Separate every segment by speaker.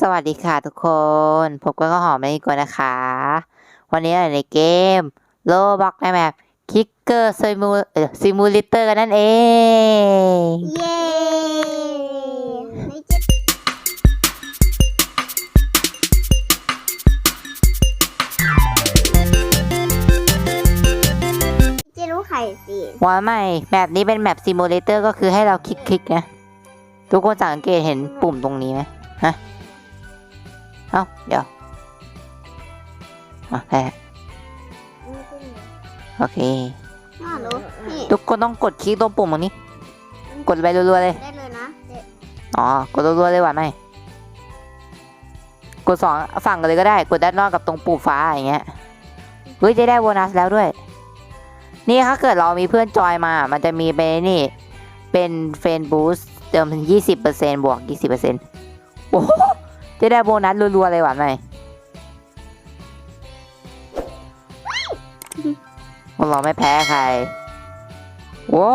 Speaker 1: สวัสดีค่ะทุกคน พบกับข้าวหอมในอีกคนนะคะ วันนี้เราอยู่ในเกมโลบ็อกในแมปคิกเกอร์ซิมูเออซิมูลิเตอร์กันนั่นเอง
Speaker 2: เย้ไม่เจ็บเจะรู้ไข่สิ
Speaker 1: ว่าไม่แมปนี้เป็นแมปซิมูเลเตอร์ก็คือให้เราคลิกๆนะ ทุกคนสังเกตเห็นปุ่มตรงนี้ไหมฮะ เอ้า เดี๋ยวอะแพ้
Speaker 2: ไม่ขึ้นเลย
Speaker 1: โอเค
Speaker 2: น่ารู้นี่
Speaker 1: ทุกคนต้องกดคลิกตรงปุ่มตรงนี้ กดไปรัวๆเลย
Speaker 2: ได้เลยนะเจ๊
Speaker 1: อ๋อ กดรัวๆเลยว่ะไหมกดสองฝั่งกันเลยก็ได้ กดด้านนอกกับตรงปุ่มฟ้าอย่างเงี้ย เฮ้ยจะได้โบนัสแล้วด้วย นี่ถ้าเกิดเรามีเพื่อนจอยมา มันจะมีเป็นนี่ เป็นเฟนบูสเติมถึงยี่สิบเปอร์เซ็นบวกยี่สิบเปอร์เซ็นโอ้ จะได้โบนัสรัวๆเลยว่ะไม่พวกเราไม่แพ้ใครโว้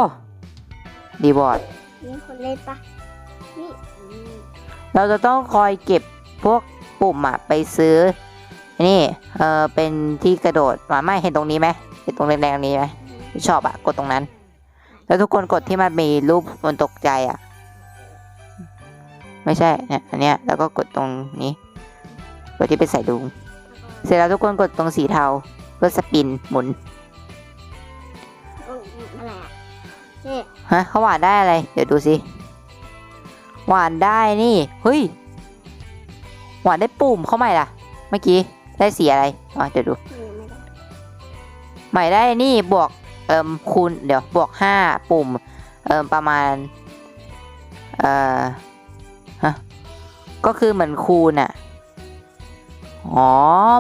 Speaker 1: ดีบอร์ด
Speaker 2: มีคนเล่นปะนี่อืม
Speaker 1: เราจะต้องคอยเก็บพวกปุ่มอะไปซื้อ นี่ เออเป็นที่กระโดดมาไม่เห็นตรงนี้ไหมเห็นตรงแดงๆตรงนี้ไหมที่ชอบอะกดตรงนั้น แล้วทุกคนกดที่มันมีรูปมันตกใจอะ ไม่ใช่เนี่ยอันเนี้ยแล้วก็กดตรงนี้กดที่เป็นสายดุง เสร็จแล้วทุกคนกดตรงสีเทาเพื่อสปินหมุน
Speaker 2: อืมอืมอะไรอะเจ๊
Speaker 1: ฮะเขาหวานได้อะไร เดี๋ยวดูสิ หวานได้นี่ เฮ้ย หวานได้ปุ่มเข้าใหม่ล่ะ เมื่อกี้ได้สีอะไรอ๋อเดี๋ยวดู
Speaker 2: ไม่ได้
Speaker 1: ใหม่ได้นี่บวกเอ่มคูณเดี๋ยวบวกห้าปุ่ม เอ่มประมาณ เอ่อ ฮะก็คือเหมือนคูณอะอ๋อ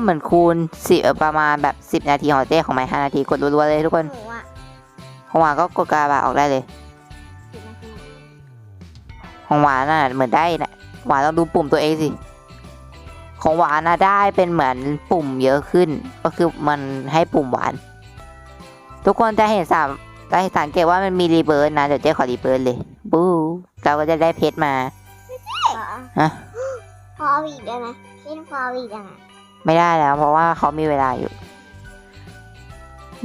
Speaker 1: เหมือนคูณสิบประมาณแบบสิบนาทีของเจ้ของไม่ห้านาทีกดรัวๆเลยทุกคน
Speaker 2: หนูอะ
Speaker 1: ของหวานก็กดกาบาออกได้เลย
Speaker 2: สิบนาที
Speaker 1: ของหวานน่ะเหมือนได้นะหวานต้องดูปุ่มตัวเองสิ ของหวานน่ะได้เป็นเหมือนปุ่มเยอะขึ้น ก็คือมันให้ปุ่มหวาน ทุกคนจะเห็นสามจะสังเกตว่ามันมีรีเบิร์นะเดี๋ยวเจ๊ขอรีเบิร์เลย บูเราก็จะได้เพชรมา
Speaker 2: ขอ
Speaker 1: ฮะ
Speaker 2: พอเอาอีกได้ไหมเช่นพอเอาอีกได้ไหม
Speaker 1: ไม่ได้แล้ว เพราะว่าเขามีเวลาอยู่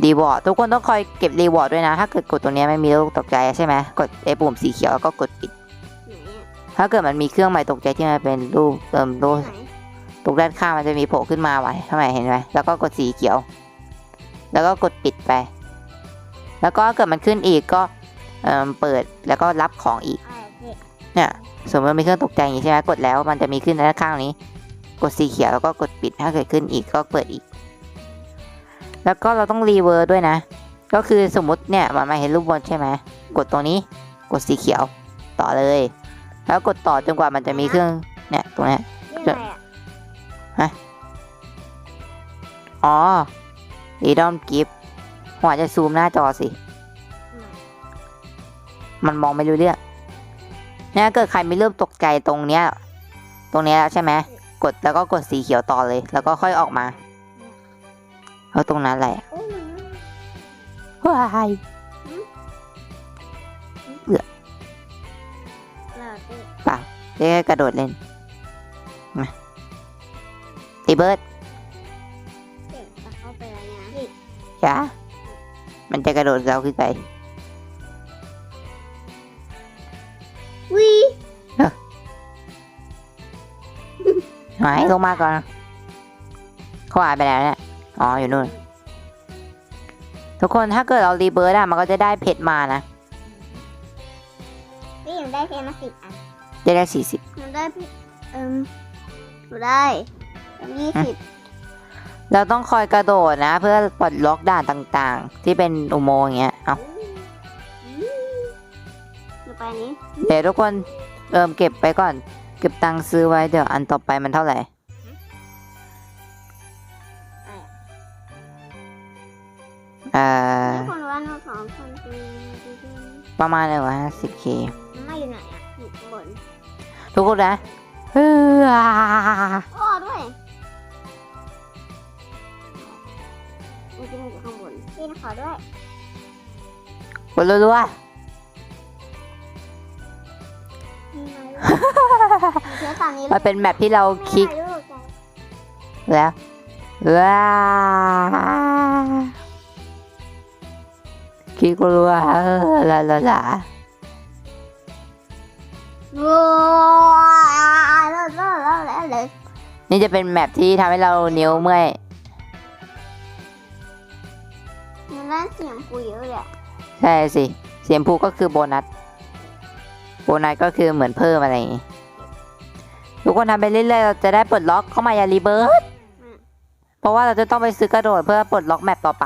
Speaker 1: รีวอร์ดทุกคนต้องคอยเก็บรีวอร์ดด้วยนะ ถ้าเกิดกดตรงเนี้ยไม่มีลูกตกใจใช่ไหมกดไอ้ปุ่มสีเขียวแล้วก็กดปิด
Speaker 2: ไหนอะ
Speaker 1: ถ้าเกิดมันมีเครื่องหมายตกใจที่มันเป็นรูปเติมรูป
Speaker 2: ไหน
Speaker 1: ตรงด้านข้างมันจะมีโผล่ขึ้นมาไว้ทำไมเห็นไหมแล้วก็กดสีเขียว แล้วก็กดปิดไป แล้วก็เกิดมันขึ้นอีกก็เอ่อเปิดแล้วก็รับของอีก
Speaker 2: อะไรเจ๊
Speaker 1: เนี่ย สมมติมีเครื่องตกใจอย่างนี้ใช่ไหมกดแล้วมันจะมีขึ้นด้านข้างนี้ กดสีเขียวแล้วก็กดปิดถ้าเกิดขึ้นอีกก็เปิดอีก แล้วก็เราต้องรีเวิร์ดด้วยนะ ก็คือสมมติเนี่ยมันมาเห็นรูปบนใช่ไหมกดตรงนี้ กดสีเขียวต่อเลย แล้วกดต่อจนกว่ามันจะมีเครื่องเนี่ยตรงเนี้ย
Speaker 2: เรียกอะไรอะ
Speaker 1: อ๋อรีดอมกิฟหัวจะซูมหน้าจอสิ มันมองไม่รู้เรื่อง เนี่ยเกิดใครไม่เริ่มตกใจตรงเนี้ย ตรงเนี้ยแล้วใช่ไหมกดแล้วก็กดสีเขียวต่อเลย แล้วก็ค่อยออกมาแล้วตรงนั้นแหละ
Speaker 2: โอ้ยมัน
Speaker 1: ว้าย
Speaker 2: เราเจ๊
Speaker 1: เรียกกระโดดเล่นมาตีเบิร์ด
Speaker 2: เจ๊ตักเข้าไปแล้วนะนี่
Speaker 1: จ้ามันจะกระโดดเราขึ้นไป หายลงมาก่อนเขาหายไปแล้วเนี่ยอ๋ออยู่นู่น ทุกคนถ้าเกิดเรารีเบิร์ดอะมันก็จะได้เพชรมานะ
Speaker 2: พี่ยังได้เพลงมาสิบอัน
Speaker 1: จะได้สี่สิบ
Speaker 2: หนูได้พี่เอิมหนูได้ยี่สิบ
Speaker 1: เราต้องคอยกระโดดนะ เพื่อปลดล็อกด่านต่างๆ ที่เป็นอุโมงค์อย่างเงี้ยเอา
Speaker 2: หนูไปนี้
Speaker 1: เดี๋ยวทุกคนเอิมเก็บไปก่อน เก็บตังค์ซื้อไว้เดี๋ยวอันต่อไปมันเท่าไหร่เอ่อ
Speaker 2: ทุกคนว่าหนูสองคนคือ
Speaker 1: ประมาณหนึ่งร้อยห้าสิบเค
Speaker 2: ไม่อยู่ไหนอะอยู่ข้างบน
Speaker 1: ทุกคนนะเฮ้อ
Speaker 2: อ้อด้วยมันจะอยู่ข้างบนพี่ขอด้วย
Speaker 1: กดรัว
Speaker 2: มีไหม เชื่อตอนนี้
Speaker 1: มันเป็นแมปที่เราคลิก
Speaker 2: ไม่ได้ลูกอะ
Speaker 1: แล้วว้าคลิกรัวเออลาลาลา
Speaker 2: ว้าวแล้วแล้วแล้วแล้วแล้ว
Speaker 1: นี่จะเป็นแมปที่ทำให้เรานิ้วเมื่อย
Speaker 2: มันได้เสียงคุยเยอะเลยอะ
Speaker 1: ใช่สิ เสียงพูก็คือโบนัส โบนัสก็คือเหมือนเพิ่มอะไรอย่างงี้ ทุกคนทำไปเรื่อยๆเราจะได้ปลดล็อกเข้ามาอย่ารีเบิร์ตเพราะว่าเราจะต้องไปซื้อกระโดดเพื่อปลดล็อกแมปต่อไป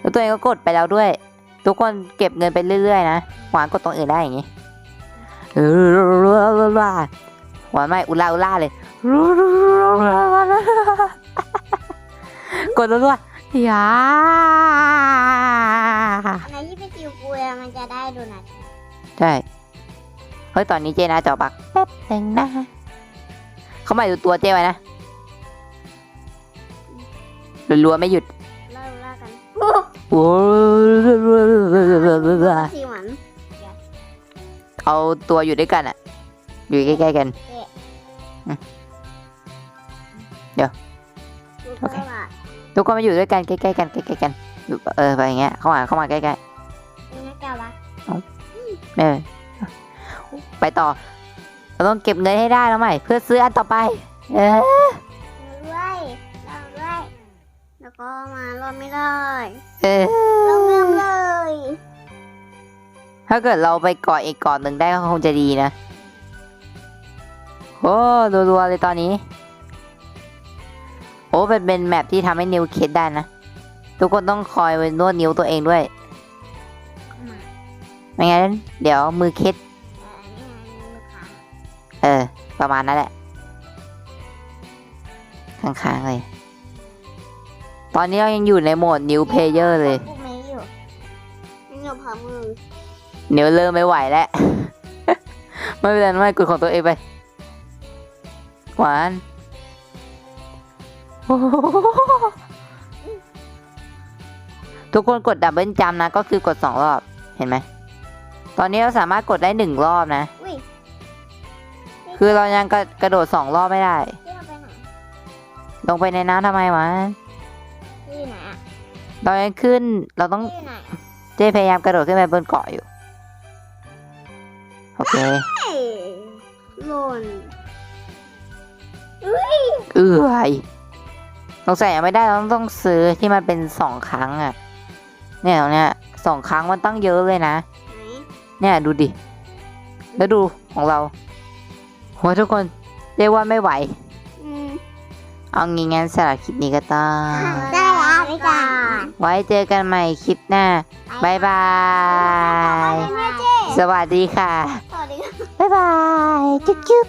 Speaker 1: แล้วตัวเองก็กดไปแล้วด้วย ทุกคนเก็บเงินไปเรื่อยๆนะหวานกดตรงอื่นได้อย่างงี้เออหวานไม่อุลาอุลาเลยกดรัวๆอย่า
Speaker 2: อันไหนที่เป็นจิวกุยอะมันจะได้โดนัท
Speaker 1: ใช่ เฮ้ย ตอนนี้เจนะจอบัก แป๊บหนึ่งนะเขาไม่ดูตัวเจไว้นะรัวๆไม่หยุด
Speaker 2: เล่าล่ากัน
Speaker 1: โอ้
Speaker 2: สีหวาน
Speaker 1: เอาตัวอยู่ด้วยกันอะอยู่ใกล้ๆกัน เดี๋ยว
Speaker 2: โอเค
Speaker 1: ทุกคนมาอยู่ด้วยกันใกล้ๆกันใกล้ๆกันเออไปอย่างเงี้ยเข้ามาเข้ามาใกล้ๆเออไปต่อ เราต้องเก็บเงินให้ได้แล้วใหม่เพื่อซื้ออันต่อไป เออ
Speaker 2: ด้วยเราด้วยแล้วก็มารอดไม่ได้
Speaker 1: เออ
Speaker 2: เราเริ่มเลย
Speaker 1: ถ้าเกิดเราไปเกาะอีกเกาะหนึ่งได้ก็คงจะดีนะโอ้รัวๆเลยตอนนี้ โอ้เป็นเป็นแมปที่ทำให้นิ้วเคล็ดได้นะ ทุกคนต้องคอยนวดนิ้วตัวเองด้วยไม่งั้นเดี๋ยวมือเคล็ด เออ ประมาณนั้นแหละค้างๆเลย ตอนนี้เรายังอยู่ในโหมด new player เลย
Speaker 2: กูไม่อยู่ไม่อยู่พามือ
Speaker 1: นิ้วเริ่มไม่ไหวแล้ว ไม่เป็นไรไม่กดของตัวเองไป หวานโอ้โหทุกคนกดดับเบิลจัมป์นะ ก็คือกดสองรอบ เห็นไหม ตอนนี้เราสามารถกดได้หนึ่งรอบนะ
Speaker 2: อุ้ย
Speaker 1: คือเรายังกระกระโดดสองรอบไม่ได้
Speaker 2: ที่เราไปไหน
Speaker 1: ลงไปในน้ำทำไมวะ
Speaker 2: ที่ไหนอะ
Speaker 1: เรายังขึ้นเราต้อง
Speaker 2: ที่ไหนอะ
Speaker 1: เจ๊พยายามกระโดดขึ้นไปบนเกาะอยู่โอเค
Speaker 2: เอ้ยหล่นอุ้ย
Speaker 1: เอื้อยสงสัยยังไม่ได้เราต้องซื้อที่มันเป็นสองครั้งอะ เนี่ยตรงเนี้ยสองครั้งมันตั้งเยอะเลยนะ
Speaker 2: ไหน
Speaker 1: เนี่ยดูดิ แล้วดูของเรา โหทุกคนเรียกว่าไม่ไหว
Speaker 2: อืม
Speaker 1: เอางี้งั้นสำหรับคลิปนี้ก็ต้อง
Speaker 2: ได้แล้วไปก่อน
Speaker 1: ไว้เจอกันใหม่คลิปหน้าบายบาย
Speaker 2: แม่เจ๊
Speaker 1: สวัสดีค่ะ
Speaker 2: สวัสดีค่ะ
Speaker 1: บ๊ายบาย จุ๊บจุ๊บ